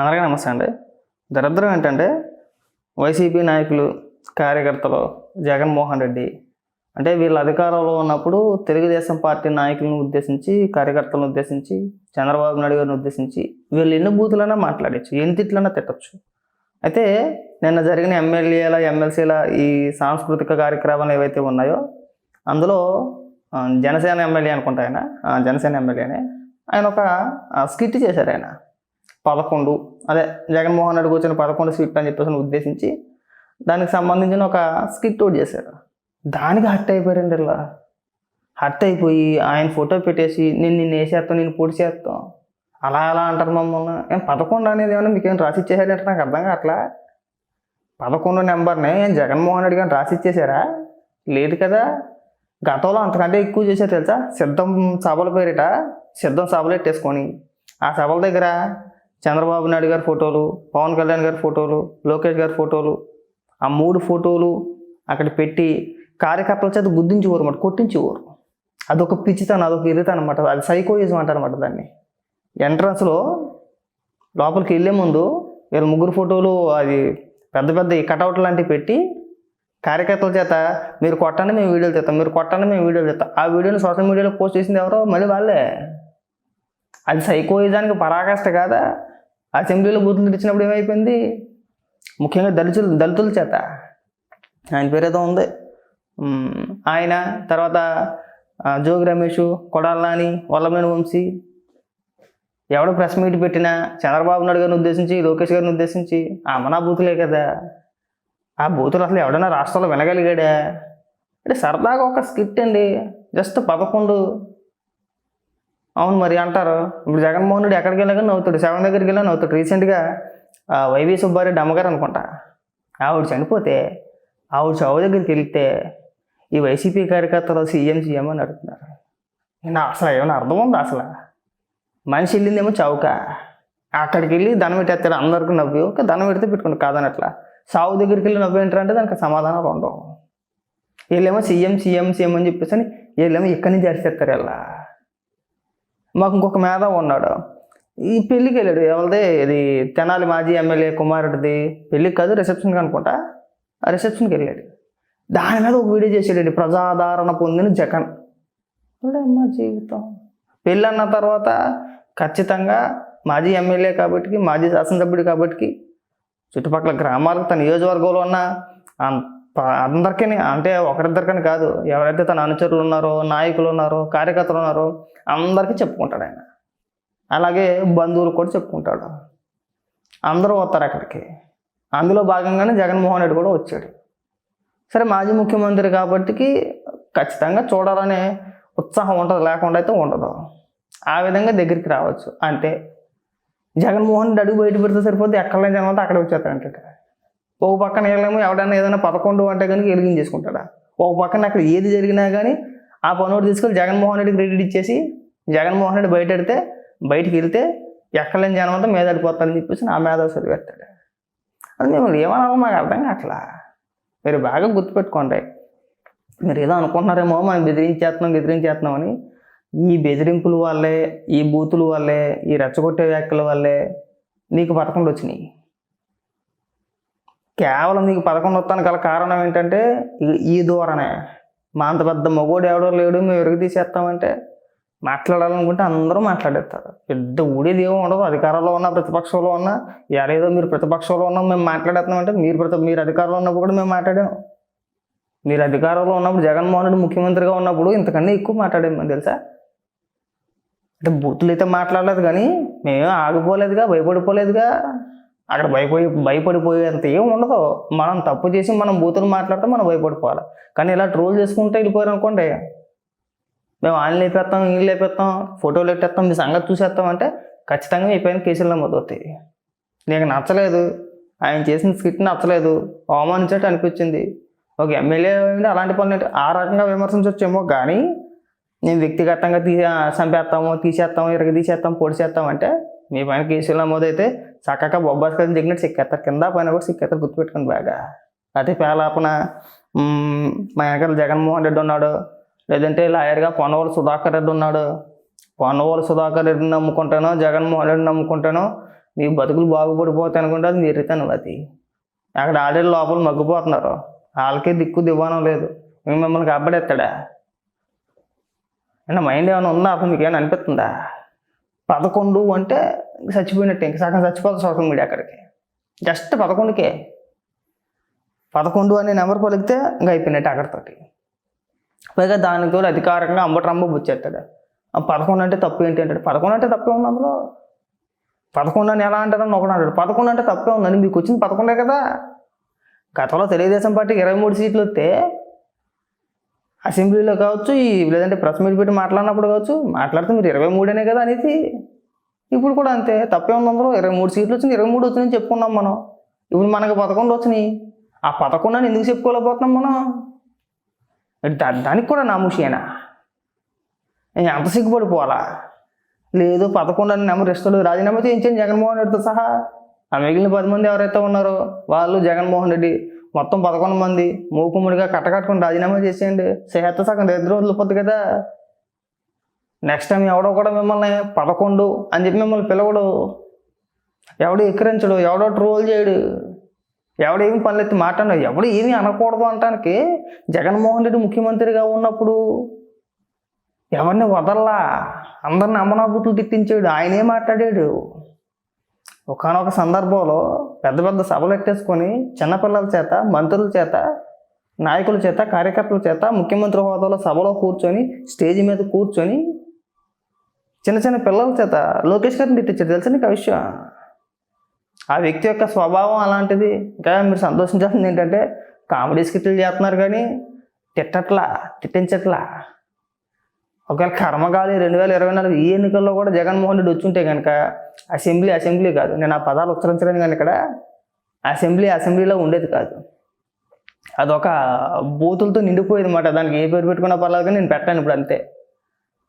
అందరికీ నమస్తే అండి. దరిద్రం ఏంటంటే వైసీపీ నాయకులు కార్యకర్తలు జగన్మోహన్ రెడ్డి అంటే వీళ్ళ అధికారంలో ఉన్నప్పుడు తెలుగుదేశం పార్టీ నాయకులను ఉద్దేశించి కార్యకర్తలను ఉద్దేశించి చంద్రబాబు నాయుడు గారిని ఉద్దేశించి వీళ్ళు ఎన్ని బూతులైనా మాట్లాడచ్చు ఎన్ని తిట్లైనా తిట్టచ్చు. అయితే నిన్న జరిగిన ఎమ్మెల్యేల ఎమ్మెల్సీల ఈ సాంస్కృతిక కార్యక్రమాలు ఏవైతే ఉన్నాయో అందులో జనసేన ఎమ్మెల్యే అనుకుంటా ఆయన జనసేన ఎమ్మెల్యేనే. ఆయన ఒక స్కిట్ చేశారు ఆయన. పదకొండు అదే జగన్మోహన్ రెడ్డి కూర్చొని పదకొండు సీట్లు అని చెప్పేసి ఉద్దేశించి దానికి సంబంధించిన ఒక స్కిట్ అవుట్ చేశారు. దానికి హట్ అయిపోయారండి ఇలా. హట్ అయిపోయి ఆయన ఫోటో పెట్టేసి నేను నిన్ను వేసేస్తాను నేను పొడి చేస్తాం అలా అలా అంటారు మమ్మల్ని. ఏం పదకొండు అనేది ఏమైనా మీకేం రాసి ఇచ్చేసారంటే నాకు అర్థం కావట్లా? పదకొండు నెంబర్ని ఏం జగన్మోహన్ రెడ్డి గారిని రాసి ఇచ్చేసారా? లేదు కదా. గతంలో అంతకంటే ఎక్కువ చేశారు తెలుసా? సిద్ధం సభలు పేరిట సిద్ధం సభలు పెట్టేసుకొని. ఆ సభల దగ్గర చంద్రబాబు నాయుడు గారి ఫోటోలు పవన్ కళ్యాణ్ గారి ఫోటోలు లోకేష్ గారి ఫోటోలు ఆ మూడు ఫోటోలు అక్కడ పెట్టి కార్యకర్తల చేత గుర్తించేవారు అనమాట కొట్టించేవారు. అదొక పిచ్చితనం అదొక ఇరుతాను అనమాట అది సైకోయిజం అంటారనమాట దాన్ని. ఎంట్రన్స్లో లోపలికి వెళ్ళే ముందు వీళ్ళ ముగ్గురు ఫోటోలు అది పెద్ద పెద్ద కటౌట్ లాంటివి పెట్టి కార్యకర్తల చేత మీరు కొట్టండి మేము వీడియోలు తీస్తాం మీరు కొట్టండి మేము వీడియోలు తెస్తాం. ఆ వీడియోని సోషల్ మీడియాలో పోస్ట్ చేసింది ఎవరో? మళ్ళీ వాళ్ళే. అది సైకోయిజానికి పరాకాష్ట కాదా? అసెంబ్లీలో బూతులు తెచ్చినప్పుడు ఏమైపోయింది? ముఖ్యంగా దళితులు దళితుల చేత. ఆయన పేరు ఉంది. ఆయన తర్వాత జోగి రమేష్ కొడాలని నాని వల్లమేని వంశీ ఎవడో ప్రెస్ మీట్ పెట్టినా చంద్రబాబు నాయుడు గారిని ఉద్దేశించి లోకేష్ గారిని ఉద్దేశించి అమనా బూతులే కదా. ఆ బూతులు అసలు ఎవడైనా రాష్ట్రంలో వినగలిగాడా? అంటే సరదాగా ఒక స్కిట్ అండి. జస్ట్ పదకొండు అవును మరి అంటారు. ఇప్పుడు జగన్మోహన్ రెడ్డి ఎక్కడికి వెళ్ళగా నవ్వుతాడు. సెవెన్ దగ్గరికి వెళ్ళా నవ్వుతాడు. రీసెంట్గా వైవి సుబ్బారెడ్డి అమ్మగారు అనుకుంటా. ఆవిడ చనిపోతే ఆవిడ చావు దగ్గరికి వెళ్తే ఈ వైసీపీ కార్యకర్తలు సీఎం సీఎం అని అడుగుతున్నారు. నా అసలు ఏమైనా అర్థం ఉందా అసలు? మనిషి వెళ్ళిందేమో చౌక అక్కడికి వెళ్ళి దండం పెట్టేస్తాడు అందరికీ నవ్వి. ఒక దండం పెడితే పెట్టుకోండి కాదని అట్లా సావు దగ్గరికి వెళ్ళి నవ్వు ఏంటంటే దానికి సమాధానాలు ఉండవు. వీళ్ళేమో సీఎం సీఎం సీఎం అని చెప్పేసి అని వీళ్ళేమో ఇక్కడి నుంచి అరిచేస్తారు ఇలా మాకు ఇంకొక మేధావ్ ఉన్నాడు. ఈ పెళ్ళికి వెళ్ళాడు. ఎవరిదే? ఇది తెనాలి మాజీ ఎమ్మెల్యే కుమారుడిది. పెళ్ళికి కాదు రిసెప్షన్కి అనుకుంటా. ఆ రిసెప్షన్కి వెళ్ళాడు. దాని మీద ఒక వీడియో చేసాడండి ప్రజాదరణ పొందిన జగన్. అమ్మ జీవితం. పెళ్ళి అన్న తర్వాత ఖచ్చితంగా మాజీ ఎమ్మెల్యే కాబట్టి మాజీ శాసనసభ్యుడు కాబట్టి చుట్టుపక్కల గ్రామాలకు తన నియోజకవర్గంలో ఉన్న అందరికీ అంటే ఒకరిద్దరికని కాదు ఎవరైతే తన అనుచరులు ఉన్నారో నాయకులు ఉన్నారో కార్యకర్తలు ఉన్నారో అందరికీ చెప్పుకుంటాడు ఆయన. అలాగే బంధువులు కూడా చెప్పుకుంటాడు. అందరూ వస్తారు అక్కడికి. అందులో భాగంగానే జగన్మోహన్ రెడ్డి కూడా వచ్చాడు. సరే మాజీ ముఖ్యమంత్రి కాబట్టి ఖచ్చితంగా చూడాలనే ఉత్సాహం ఉంటుంది లేకుండా అయితే ఉండదు. ఆ విధంగా దగ్గరికి రావచ్చు. అంటే జగన్మోహన్ రెడ్డి అడుగు బయట పెడితే సరిపోతే ఎక్కడ లేని జనం అంతా అక్కడ ఒక పక్కన వెళ్ళేమో ఎవడన్నా ఏదైనా పదకొండు అంటే కనుక ఎలిగించేసుకుంటాడా ఒక పక్కన అక్కడ ఏది జరిగినా కానీ ఆ పనోడు తీసుకొని జగన్మోహన్ రెడ్డికి క్రెడిట్ ఇచ్చేసి జగన్మోహన్ రెడ్డి బయట పెడితే బయటికి వెళ్తే ఎక్కడలేని జనం అంతా మీద చెప్పేసి నా మేధావి చదివేస్తాడు అది మిమ్మల్ని ఏమనాలో మాకు అర్థం కావట్లా. మీరు బాగా గుర్తుపెట్టుకోండి. మీరు ఏదో అనుకుంటున్నారేమో మనం బెదిరించేస్తున్నాం బెదిరించేస్తున్నాం అని ఈ బెదిరింపుల వల్లే ఈ బూతుల వల్లే ఈ రెచ్చగొట్టే వ్యాఖ్యల వల్లే నీకు పథకంలో వచ్చినాయి. కేవలం మీకు పదకొండు వస్తానికి గల కారణం ఏంటంటే ఈ ధోరణే. మా అంత పెద్ద మగోడు ఎవడో లేడు మేము ఎరుగు తీసేస్తామంటే మాట్లాడాలనుకుంటే అందరూ మాట్లాడేస్తారు. పెద్ద ఊడేది ఏమో ఉండదు. అధికారంలో ఉన్న ప్రతిపక్షంలో ఉన్న ఎవరేదో మీరు ప్రతిపక్షంలో ఉన్నా మేము మాట్లాడేస్తున్నాం అంటే మీరు ప్రతి మీరు అధికారంలో ఉన్నప్పుడు కూడా మేము మాట్లాడాం మీరు అధికారంలో ఉన్నప్పుడు జగన్మోహన్ రెడ్డి ముఖ్యమంత్రిగా ఉన్నప్పుడు ఇంతకన్నా ఎక్కువ మాట్లాడాము తెలుసా? అంటే బూతులు అయితే మాట్లాడలేదు కానీ మేము ఆగిపోలేదుగా భయపడిపోలేదుగా. అక్కడ భయపోయి భయపడిపోయేంత ఏం ఉండదు. మనం తప్పు చేసి మనం బూతులు మాట్లాడితే మనం భయపడిపోవాలి. కానీ ఇలా ట్రోల్ చేసుకుంటే వెళ్ళిపోయారు అనుకోండి మేము ఆయన లేపేస్తాం వీళ్ళు లేపేస్తాం ఫోటోలు పెట్టేస్తాం మీ సంగతి చూసేస్తాం అంటే ఖచ్చితంగా మీ పైన కేసులు నమోదవుతాయి నీకు నచ్చలేదు. ఆయన చేసిన స్కిట్ నచ్చలేదు. అవమానించట్టు అనిపించింది. ఒక ఎమ్మెల్యే అలాంటి పనులు ఆ రకంగా విమర్శించవచ్చేమో కానీ నేను వ్యక్తిగతంగా తీ చంపేస్తాము తీసేస్తాము ఇరగ తీసేస్తాం పొడిచేస్తాం అంటే మీ పైన కేసులు నమోదైతే చక్కగా బొబ్బాస్ కథలు దిగినట్టు సిక్కేస్తారు కింద పైన కూడా సిక్కేస్తారు గుర్తుపెట్టుకుని బాగా. అదే పేలాపన మా వెనకాల జగన్మోహన్ రెడ్డి ఉన్నాడు. లేదంటే లాయర్గా పొన్నవోలు సుధాకర్ రెడ్డి ఉన్నాడు. పొన్నవోలు సుధాకర్ రెడ్డిని నమ్ముకుంటానో జగన్మోహన్ రెడ్డిని నమ్ముకుంటానో మీ బతుకులు బాగుపడిపోతాయి అనుకుంటే అది మీరు అది. అక్కడ ఆల్రెడీ లోపల మగ్గిపోతున్నారు. వాళ్ళకే దిక్కు దివానం లేదు. మేము మిమ్మల్ని కబ్బడెత్తాడా అంటే మైండ్ ఏమైనా ఉందా? అప్పుడు మీకు ఏమైనా అనిపిస్తుందా? పదకొండు అంటే చచ్చిపోయినట్టే ఇంక సగం చచ్చిపోతుంది సోషల్ మీడియా అక్కడికి. జస్ట్ పదకొండుకే. పదకొండు అనే నెంబర్ పలికితే ఇంకా అయిపోయినట్టు అక్కడితోటి. పైగా దానికి తోడు అధికారికంగా అంబటరంబ బుచ్చేస్తాడు ఆ పదకొండు అంటే తప్పు ఏంటి అంటాడు. పదకొండు అంటే తప్పే ఉంది అందులో. పదకొండు అని ఎలా అంటారని ఒకడు అంటాడు. పదకొండు అంటే తప్పే ఉందని మీకు వచ్చింది పదకొండే కదా? గతంలో తెలుగుదేశం పార్టీకి ఇరవై మూడు సీట్లు వస్తే అసెంబ్లీలో కావచ్చు ఈ లేదంటే ప్రెస్ మీట్ పెట్టి మాట్లాడినప్పుడు కావచ్చు మాట్లాడితే మీరు ఇరవై మూడేనే కదా అనేది ఇప్పుడు కూడా అంతే తప్పే ఉంది అందరూ ఇరవై మూడు సీట్లు వచ్చింది ఇరవై మూడు వచ్చినాయని చెప్పుకున్నాం మనం. ఇప్పుడు మనకి పదకొండు వచ్చినాయి. ఆ పదకొండు అని ఎందుకు చెప్పుకోలేకపోతున్నాం మనం? దానికి కూడా నామూషేనా నేను ఎంత సిగ్గుపడిపోవాలా? లేదు పదకొండు అని నెంబర్ ఇస్తాడు రాజీనామా చేయించండి జగన్మోహన్ రెడ్డితో సహా. ఆ మిగిలిన పది మంది ఎవరైతే ఉన్నారో వాళ్ళు జగన్మోహన్ రెడ్డి మొత్తం పదకొండు మంది. మూకుముడిగా కట్టకట్టుకుని రాజీనామా చేసేయండి. సేహత సగం ఇద్దరు వదిలిపోద్ది కదా. నెక్స్ట్ టైం ఎవడో కూడా మిమ్మల్ని పదకొండు అని చెప్పి మిమ్మల్ని పిలవడు. ఎవడు ఎక్కిరించడు ఎవడో ట్రోల్ చేయడు. ఎవడేమి పనులెత్తి మాట్లాడు ఎవడు ఏమీ అనకూడదు అంటానికి జగన్మోహన్ రెడ్డి ముఖ్యమంత్రిగా ఉన్నప్పుడు ఎవరిని వదల్లా? అందరిని అమనాబుట్లు తిట్టించాడు. ఆయనే మాట్లాడాడు. ఒకనొక సందర్భంలో పెద్ద పెద్ద సభలు ఎట్టేసుకొని చిన్నపిల్లల చేత మంత్రుల చేత నాయకుల చేత కార్యకర్తల చేత ముఖ్యమంత్రి హోదాలో సభలో కూర్చొని స్టేజ్ మీద కూర్చొని చిన్న చిన్న పిల్లల చేత లోకేష్ గారిని తిట్టించాడు తెలుసా నీకు ఆ విషయం? ఆ వ్యక్తి యొక్క స్వభావం అలాంటిది. ఇంకా మీరు సంతోషించాల్సింది ఏంటంటే కామెడీ స్కిట్లు చేస్తున్నారు కానీ తిట్టట్లా తిట్టించట్లా. ఒకవేళ కర్మగాలి రెండు వేల ఇరవై నాలుగు ఈ ఎన్నికల్లో కూడా జగన్మోహన్ రెడ్డి వచ్చుంటే కనుక అసెంబ్లీ అసెంబ్లీ కాదు. నేను ఆ పదాలు ఉచ్చరించలేను కానీ ఇక్కడ అసెంబ్లీ అసెంబ్లీలో ఉండేది కాదు. అదొక బూతులతో నిండిపోయేది మాట. దానికి ఏ పేరు పెట్టుకున్నా పర్లేదు కానీ నేను పెట్టాను ఇప్పుడు అంతే.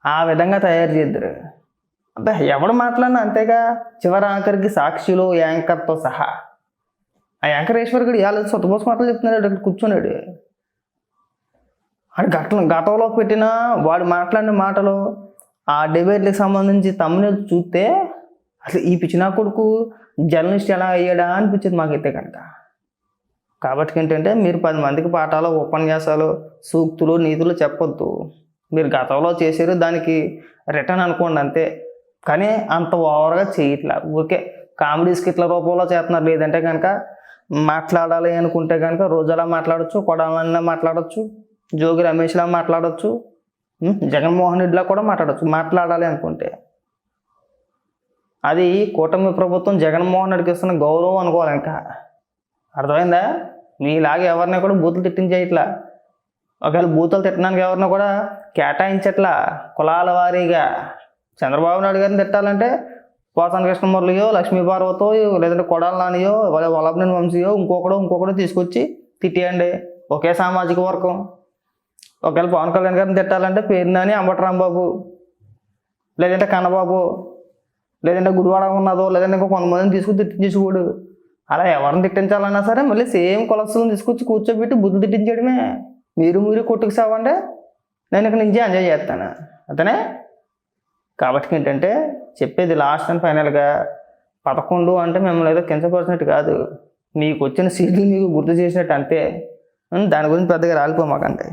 ఆ విధంగా తయారు చేద్దరు. అబ్బా ఎవడు మాట్లాడినా అంతేగా చివరి ఆఖరికి సాక్షిలో యాంకర్తో సహా. ఆ యాంకర్ ఈశ్వర్ ఇవాళ సొత్తపోసు మాటలు చెప్తున్నాడు అక్కడ కూర్చున్నాడు. అని గట్ల గతంలో పెట్టిన వాడు మాట్లాడిన మాటలు ఆ డిబేట్లకు సంబంధించి తమ్ముని చూస్తే అసలు ఈ పిచ్చినా కొడుకు జర్నలిస్ట్ ఎలా అయ్యాడా అనిపించింది మాకైతే కనుక. కాబట్టి ఏంటంటే మీరు పది మందికి పాఠాలు ఉపన్యాసాలు సూక్తులు నీతులు చెప్పొద్దు. మీరు గతంలో చేశారు దానికి రిటర్న్ అనుకోండి అంతే. కానీ అంత ఓవర్గా చేయట్లా. ఊరికే కామెడీ స్కిట్ల రూపంలో చేస్తున్నారు. లేదంటే కనుక మాట్లాడాలి అనుకుంటే కనుక రోజులా మాట్లాడచ్చు కొడాలన్నా మాట్లాడచ్చు జోగి రమేష్లా మాట్లాడచ్చు జగన్మోహన్ రెడ్డిలా కూడా మాట్లాడచ్చు. మాట్లాడాలి అనుకుంటే. అది కూటమి ప్రభుత్వం జగన్మోహన్ రెడ్డికి ఇస్తున్న గౌరవం అనుకోవాలి ఇంకా. అర్థమైందా? మీలాగా ఎవరిని కూడా బూతులు తిట్టించేయట్లా. ఒకవేళ బూతులు తిట్టడానికి ఎవరినో కూడా కేటాయించట్లా కులాల వారీగా చంద్రబాబు నాయుడు గారిని తిట్టాలంటే పోసాన కృష్ణమురళియో లక్ష్మీ పార్వతో లేదంటే కొడాల నానియో వాళ్ళ వల్లభనేని వంశీయో ఇంకొకడో ఇంకొకడో తీసుకొచ్చి తిట్టేయండి. ఒకే సామాజిక వర్గం. ఒకవేళ పవన్ కళ్యాణ్ గారిని తిట్టాలంటే పేరు నాని అంబటరాంబాబు లేదంటే కన్నబాబు లేదంటే గుడివాడ ఉన్నదో లేదంటే ఇంకో కొంతమందిని తీసుకుని తిట్టించుకోడు అలా ఎవరిని తిట్టించాలన్నా సరే మళ్ళీ సేమ్ కొలస్ట్రాల్ని తీసుకొచ్చి కూర్చోబెట్టి బుద్ధి తిట్టించడమే మీరు మీరు కొట్టుకు సావంటే నేను ఇక్కడ నుంచి ఎంజాయ్ చేస్తాను. అతనే కాబట్టి ఏంటంటే చెప్పేది లాస్ట్ అండ్ ఫైనల్గా పదకొండు అంటే మిమ్మల్ని ఏదో కించపరిచినట్టు కాదు. మీకు వచ్చిన సీట్లు మీకు గుర్తు చేసినట్టు అంతే. దాని గురించి పెద్దగా రాలిపోమాకండి.